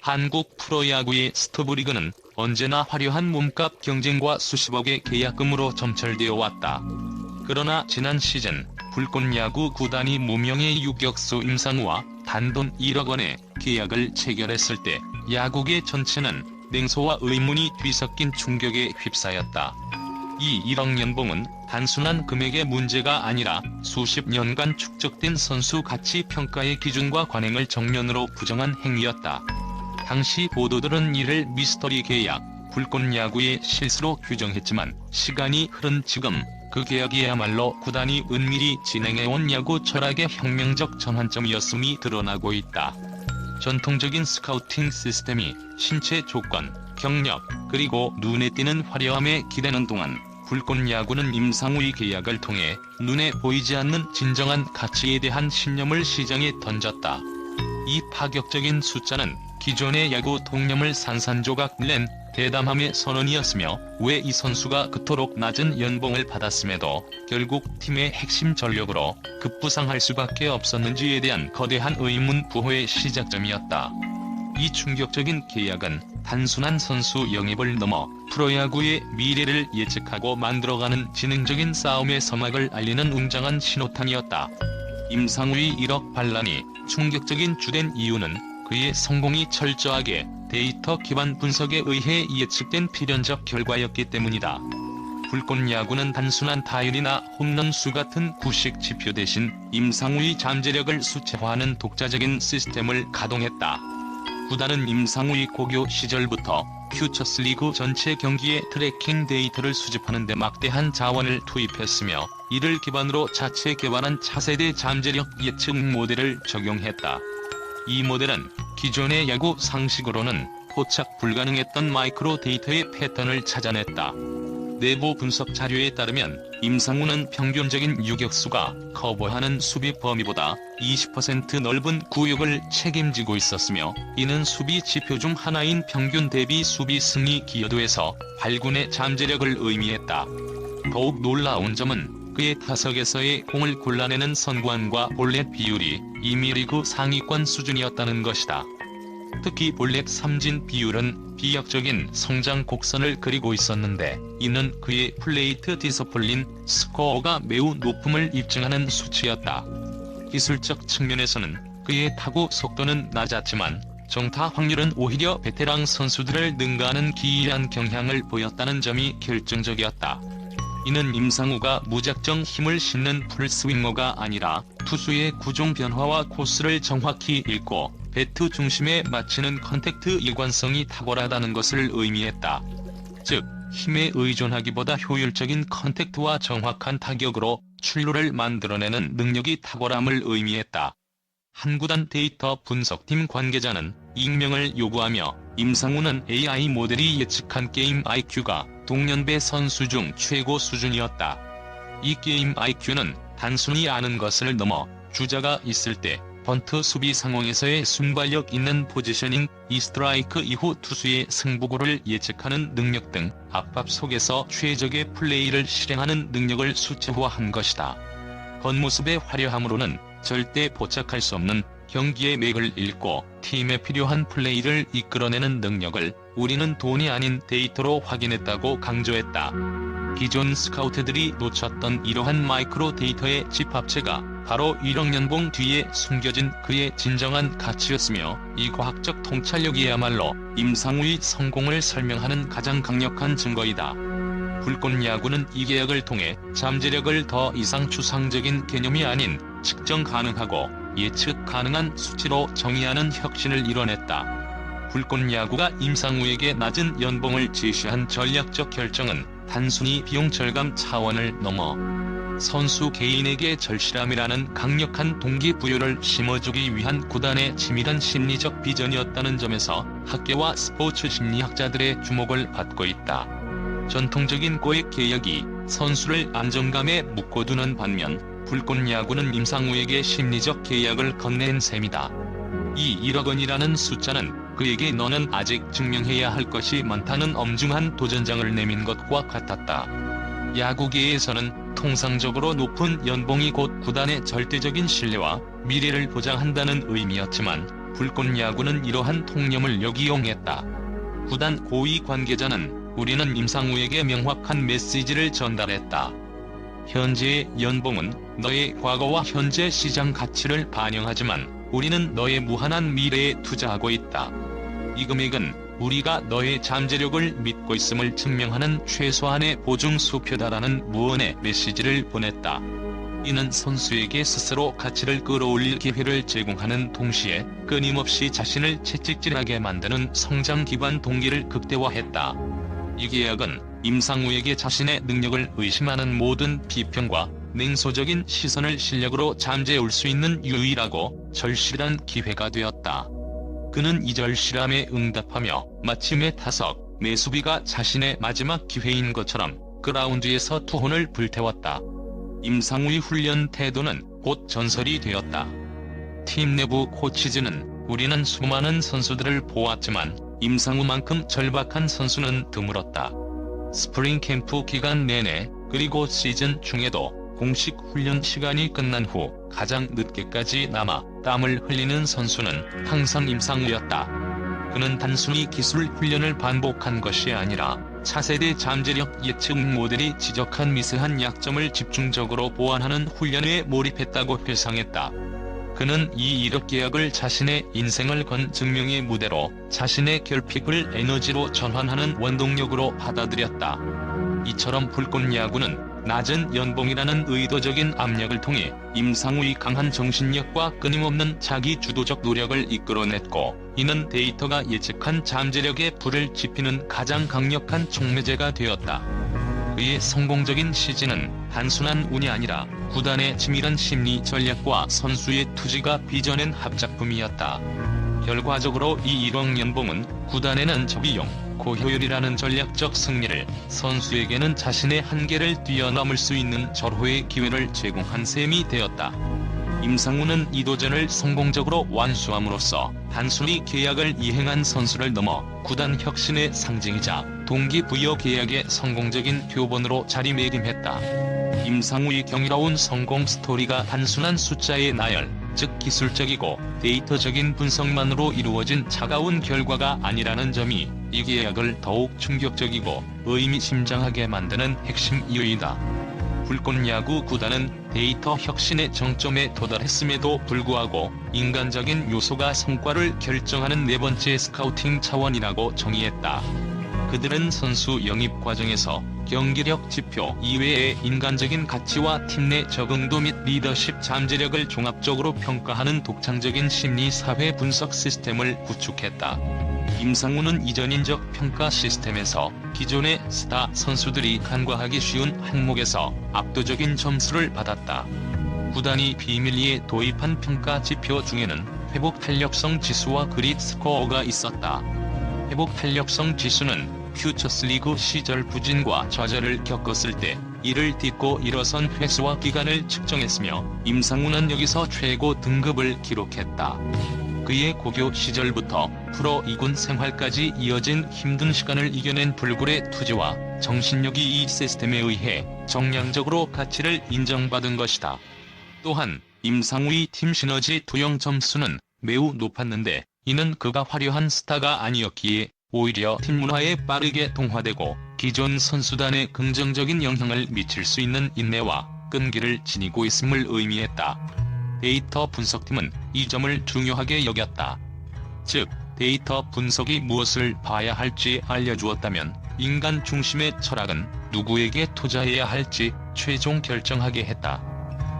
한국 프로야구의 스토브리그는 언제나 화려한 몸값 경쟁과 수십억의 계약금으로 점철되어 왔다. 그러나 지난 시즌 불꽃야구 구단이 무명의 유격수 임상우와 단돈 1억 원의 계약을 체결했을 때 야구계 전체는 냉소와 의문이 뒤섞인 충격에 휩싸였다. 이 1억 연봉은 단순한 금액의 문제가 아니라 수십 년간 축적된 선수 가치 평가의 기준과 관행을 정면으로 부정한 행위였다. 당시 보도들은 이를 미스터리 계약, 불꽃 야구의 실수로 규정했지만 시간이 흐른 지금 그 계약이야말로 구단이 은밀히 진행해온 야구 철학의 혁명적 전환점이었음이 드러나고 있다. 전통적인 스카우팅 시스템이 신체 조건, 경력, 그리고 눈에 띄는 화려함에 기대는 동안 불꽃 야구는 임상우의 계약을 통해 눈에 보이지 않는 진정한 가치에 대한 신념을 시장에 던졌다. 이 파격적인 숫자는 기존의 야구 통념을 산산조각 낸 대담함의 선언이었으며 왜 이 선수가 그토록 낮은 연봉을 받았음에도 결국 팀의 핵심 전력으로 급부상할 수밖에 없었는지에 대한 거대한 의문 부호의 시작점이었다. 이 충격적인 계약은 단순한 선수 영입을 넘어 프로야구의 미래를 예측하고 만들어가는 지능적인 싸움의 서막을 알리는 웅장한 신호탄이었다. 임상우의 1억 반란이 충격적인 주된 이유는 그의 성공이 철저하게 데이터 기반 분석에 의해 예측된 필연적 결과였기 때문이다. 불꽃 야구는 단순한 타율이나 홈런 수 같은 구식 지표 대신 임상우의 잠재력을 수치화하는 독자적인 시스템을 가동했다. 구단은 임상우의 고교 시절부터 퓨처스 리그 전체 경기의 트래킹 데이터를 수집하는 데 막대한 자원을 투입했으며 이를 기반으로 자체 개발한 차세대 잠재력 예측 모델을 적용했다. 이 모델은 기존의 야구 상식으로는 포착 불가능했던 마이크로 데이터의 패턴을 찾아냈다. 내부 분석 자료에 따르면 임상우는 평균적인 유격수가 커버하는 수비 범위보다 20% 넓은 구역을 책임지고 있었으며 이는 수비 지표 중 하나인 평균 대비 수비 승리 기여도에서 발군의 잠재력을 의미했다. 더욱 놀라운 점은 그의 타석에서의 공을 골라내는 선구안과 볼넷 비율이 이미 리그 상위권 수준이었다는 것이다. 특히 볼넷 삼진 비율은 비약적인 성장 곡선을 그리고 있었는데 이는 그의 플레이트 디서플린 스코어가 매우 높음을 입증하는 수치였다. 기술적 측면에서는 그의 타구 속도는 낮았지만 정타 확률은 오히려 베테랑 선수들을 능가하는 기이한 경향을 보였다는 점이 결정적이었다. 이는 임상우가 무작정 힘을 싣는 풀스윙어가 아니라 투수의 구종 변화와 코스를 정확히 읽고 배트 중심에 맞추는 컨택트 일관성이 탁월하다는 것을 의미했다. 즉, 힘에 의존하기보다 효율적인 컨택트와 정확한 타격으로 출루를 만들어내는 능력이 탁월함을 의미했다. 한 구단 데이터 분석팀 관계자는 익명을 요구하며 임상우는 AI 모델이 예측한 게임 IQ가 동년배 선수 중 최고 수준이었다. 이 게임 IQ는 단순히 아는 것을 넘어 주자가 있을 때 번트 수비 상황에서의 순발력 있는 포지셔닝, 이 스트라이크 이후 투수의 승부구를 예측하는 능력 등 압박 속에서 최적의 플레이를 실행하는 능력을 수치화한 것이다. 겉모습의 화려함으로는 절대 포착할 수 없는 경기의 맥을 읽고 팀에 필요한 플레이를 이끌어내는 능력을 우리는 돈이 아닌 데이터로 확인했다고 강조했다. 기존 스카우트들이 놓쳤던 이러한 마이크로 데이터의 집합체가 바로 1억 연봉 뒤에 숨겨진 그의 진정한 가치였으며 이 과학적 통찰력이야말로 임상우의 성공을 설명하는 가장 강력한 증거이다. 불꽃 야구는 이 계약을 통해 잠재력을 더 이상 추상적인 개념이 아닌 측정 가능하고 예측 가능한 수치로 정의하는 혁신을 이뤄냈다. 불꽃 야구가 임상우에게 낮은 연봉을 제시한 전략적 결정은 단순히 비용 절감 차원을 넘어 선수 개인에게 절실함이라는 강력한 동기부여를 심어주기 위한 구단의 치밀한 심리적 비전이었다는 점에서 학계와 스포츠 심리학자들의 주목을 받고 있다. 전통적인 고액 계약이 선수를 안정감에 묶어두는 반면 불꽃 야구는 임상우에게 심리적 계약을 건넨 셈이다. 이 1억 원이라는 숫자는 그에게 너는 아직 증명해야 할 것이 많다는 엄중한 도전장을 내민 것과 같았다. 야구계에서는 통상적으로 높은 연봉이 곧 구단의 절대적인 신뢰와 미래를 보장한다는 의미였지만 불꽃 야구는 이러한 통념을 역이용했다. 구단 고위 관계자는 우리는 임상우에게 명확한 메시지를 전달했다. 현재의 연봉은 너의 과거와 현재 시장 가치를 반영하지만 우리는 너의 무한한 미래에 투자하고 있다. 이 금액은 우리가 너의 잠재력을 믿고 있음을 증명하는 최소한의 보증 수표다라는 무언의 메시지를 보냈다. 이는 선수에게 스스로 가치를 끌어올릴 기회를 제공하는 동시에 끊임없이 자신을 채찍질하게 만드는 성장 기반 동기를 극대화했다. 이 계약은 임상우에게 자신의 능력을 의심하는 모든 비평과 냉소적인 시선을 실력으로 잠재울 수 있는 유일하고 절실한 기회가 되었다. 그는 이 절실함에 응답하며 마침내 타석, 내수비가 자신의 마지막 기회인 것처럼 그라운드에서 투혼을 불태웠다. 임상우의 훈련 태도는 곧 전설이 되었다. 팀 내부 코치진은 우리는 수많은 선수들을 보았지만 임상우만큼 절박한 선수는 드물었다. 스프링 캠프 기간 내내 그리고 시즌 중에도 공식 훈련 시간이 끝난 후 가장 늦게까지 남아 땀을 흘리는 선수는 항상 임상우였다. 그는 단순히 기술 훈련을 반복한 것이 아니라 차세대 잠재력 예측 모델이 지적한 미세한 약점을 집중적으로 보완하는 훈련에 몰입했다고 회상했다. 그는 이 이력 계약을 자신의 인생을 건 증명의 무대로 자신의 결핍을 에너지로 전환하는 원동력으로 받아들였다. 이처럼 불꽃 야구는 낮은 연봉이라는 의도적인 압력을 통해 임상우의 강한 정신력과 끊임없는 자기 주도적 노력을 이끌어냈고 이는 데이터가 예측한 잠재력에 불을 지피는 가장 강력한 촉매제가 되었다. 그의 성공적인 시즌은 단순한 운이 아니라 구단의 치밀한 심리 전략과 선수의 투지가 빚어낸 합작품이었다. 결과적으로 이 1억 연봉은 구단에는 저비용, 고효율이라는 전략적 승리를, 선수에게는 자신의 한계를 뛰어넘을 수 있는 절호의 기회를 제공한 셈이 되었다. 임상우는 이 도전을 성공적으로 완수함으로써 단순히 계약을 이행한 선수를 넘어 구단 혁신의 상징이자 동기부여 계약의 성공적인 교본으로 자리매김했다. 임상우의 경이로운 성공 스토리가 단순한 숫자의 나열, 즉 기술적이고 데이터적인 분석만으로 이루어진 차가운 결과가 아니라는 점이 이 계약을 더욱 충격적이고 의미심장하게 만드는 핵심 이유이다. 불꽃야구 구단은 데이터 혁신의 정점에 도달했음에도 불구하고 인간적인 요소가 성과를 결정하는 네 번째 스카우팅 차원이라고 정의했다. 그들은 선수 영입 과정에서 경기력 지표 이외의 인간적인 가치와 팀 내 적응도 및 리더십 잠재력을 종합적으로 평가하는 독창적인 심리 사회 분석 시스템을 구축했다. 임상우는 이전인적 평가 시스템에서 기존의 스타 선수들이 간과하기 쉬운 항목에서 압도적인 점수를 받았다. 구단이 비밀리에 도입한 평가 지표 중에는 회복 탄력성 지수와 그릿 스코어가 있었다. 회복 탄력성 지수는 퓨처스 리그 시절 부진과 좌절을 겪었을 때 이를 딛고 일어선 횟수와 기간을 측정했으며 임상우는 여기서 최고 등급을 기록했다. 그의 고교 시절부터 프로 2군 생활까지 이어진 힘든 시간을 이겨낸 불굴의 투지와 정신력이 이 시스템에 의해 정량적으로 가치를 인정받은 것이다. 또한 임상우의 팀 시너지 투영 점수는 매우 높았는데 이는 그가 화려한 스타가 아니었기에 오히려 팀 문화에 빠르게 동화되고 기존 선수단에 긍정적인 영향을 미칠 수 있는 인내와 끈기를 지니고 있음을 의미했다. 데이터 분석팀은 이 점을 중요하게 여겼다. 즉, 데이터 분석이 무엇을 봐야 할지 알려주었다면 인간 중심의 철학은 누구에게 투자해야 할지 최종 결정하게 했다.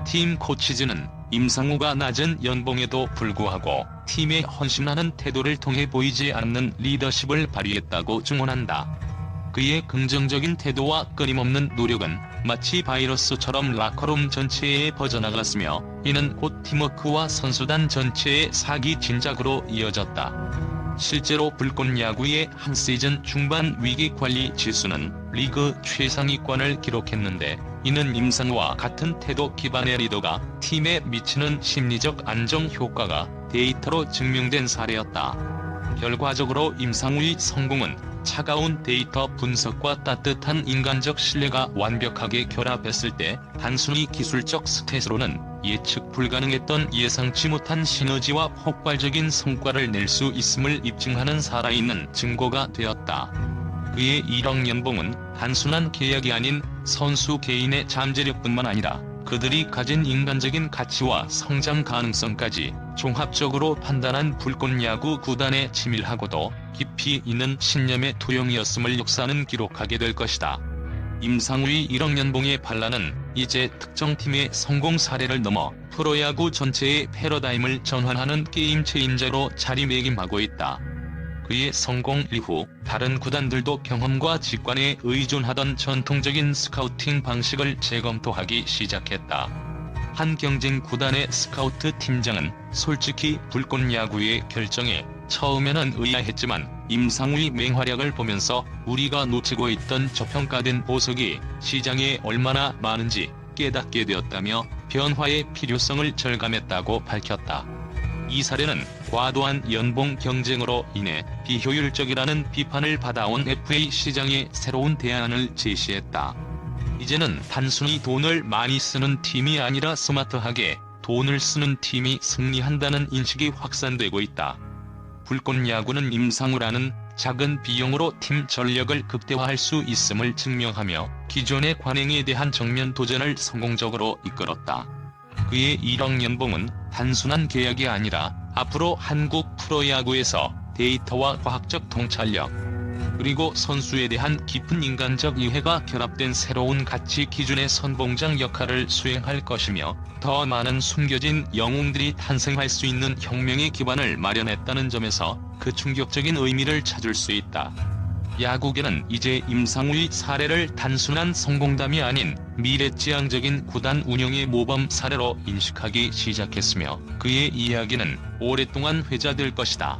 팀 코치즈는 임상우가 낮은 연봉에도 불구하고 팀에 헌신하는 태도를 통해 보이지 않는 리더십을 발휘했다고 증언한다. 그의 긍정적인 태도와 끊임없는 노력은 마치 바이러스처럼 라커룸 전체에 퍼져나갔으며 이는 곧 팀워크와 선수단 전체의 사기 진작으로 이어졌다. 실제로 불꽃 야구의 한 시즌 중반 위기 관리 지수는 리그 최상위권을 기록했는데 이는 임상과 같은 태도 기반의 리더가 팀에 미치는 심리적 안정 효과가 데이터로 증명된 사례였다. 결과적으로 임상우의 성공은 차가운 데이터 분석과 따뜻한 인간적 신뢰가 완벽하게 결합했을 때 단순히 기술적 스탯으로는 예측 불가능했던 예상치 못한 시너지와 폭발적인 성과를 낼 수 있음을 입증하는 살아있는 증거가 되었다. 그의 1억 연봉은 단순한 계약이 아닌 선수 개인의 잠재력뿐만 아니라 그들이 가진 인간적인 가치와 성장 가능성까지 종합적으로 판단한 불꽃 야구 구단의 치밀하고도 깊이 있는 신념의 투영이었음을 역사는 기록하게 될 것이다. 임상우의 1억 연봉의 반란은 이제 특정 팀의 성공 사례를 넘어 프로야구 전체의 패러다임을 전환하는 게임 체인저로 자리매김하고 있다. 그의 성공 이후 다른 구단들도 경험과 직관에 의존하던 전통적인 스카우팅 방식을 재검토하기 시작했다. 한 경쟁 구단의 스카우트 팀장은 솔직히 불꽃 야구의 결정에 처음에는 의아했지만 임상우의 맹활약을 보면서 우리가 놓치고 있던 저평가된 보석이 시장에 얼마나 많은지 깨닫게 되었다며 변화의 필요성을 절감했다고 밝혔다. 이 사례는 과도한 연봉 경쟁으로 인해 비효율적이라는 비판을 받아온 FA 시장의 새로운 대안을 제시했다. 이제는 단순히 돈을 많이 쓰는 팀이 아니라 스마트하게 돈을 쓰는 팀이 승리한다는 인식이 확산되고 있다. 불꽃 야구는 임상우라는 작은 비용으로 팀 전력을 극대화할 수 있음을 증명하며 기존의 관행에 대한 정면 도전을 성공적으로 이끌었다. 그의 1억 연봉은 단순한 계약이 아니라 앞으로 한국 프로야구에서 데이터와 과학적 통찰력 그리고 선수에 대한 깊은 인간적 이해가 결합된 새로운 가치 기준의 선봉장 역할을 수행할 것이며 더 많은 숨겨진 영웅들이 탄생할 수 있는 혁명의 기반을 마련했다는 점에서 그 충격적인 의미를 찾을 수 있다. 야구계는 이제 임상우의 사례를 단순한 성공담이 아닌 미래지향적인 구단 운영의 모범 사례로 인식하기 시작했으며 그의 이야기는 오랫동안 회자될 것이다.